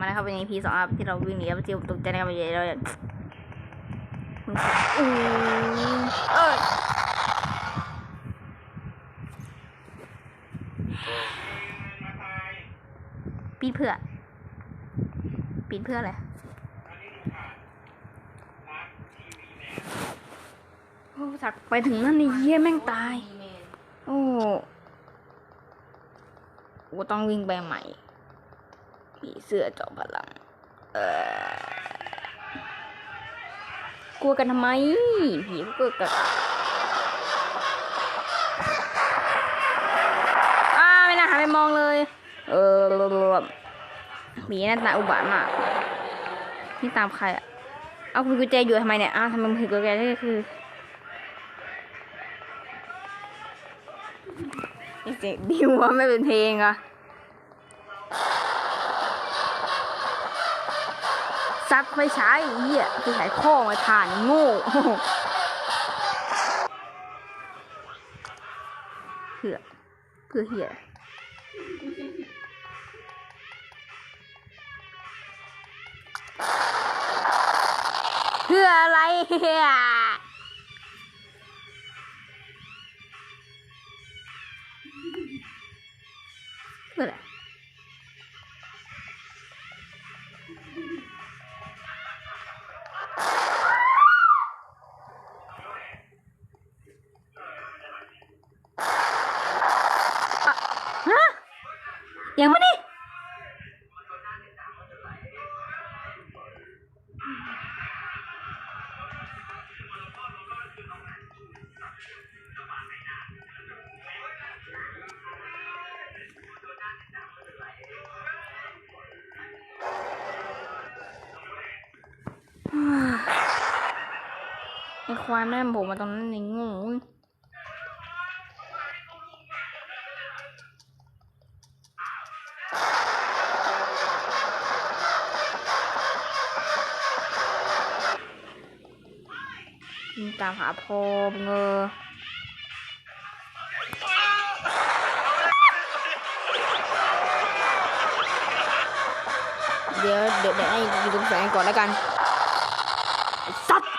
มาแล้วครับเป็น EP สองครับที่เราวิ่งหนีครับที่ผมตกใจนะครับเราอือเอยปีเพื่อปีเพื่ออะไรโอ้สักไปถึงนั่นนี่เยี่ยแม่งตาย โอ้กูต้องวิ่งไปใหม่ ผีเสื้อจอมพลัง เออกลัวกันทำไม ผีก็กลัวกันอ้าไม่น่าหันไปมองเลย เออผีหน้าตาอุบาทมากนี่ตามใครอะเอาคุณกุญแจอยู่ทำไมเนี่ย อ้าวทำไมมึงถือกุญแจนี่คือนี่เสียงดิวว่าไม่เป็นเพลงอะ ซัดไฟฉายไอ้เหี้ยไฟฉายข้อมาถ่านโง่เพื่อเพื่อเหี้ยเพื่ออะไรเหี้ยเพื่ออะไร ยังไม่นี่ไอ้ควายแม่งโผล่มาตรงนั้นไอ้งู ตามหาพ่อมึงอเดี๋ยวเดี๋ยวให้ดูตรงแสงก่อนแล้วกันสัตว์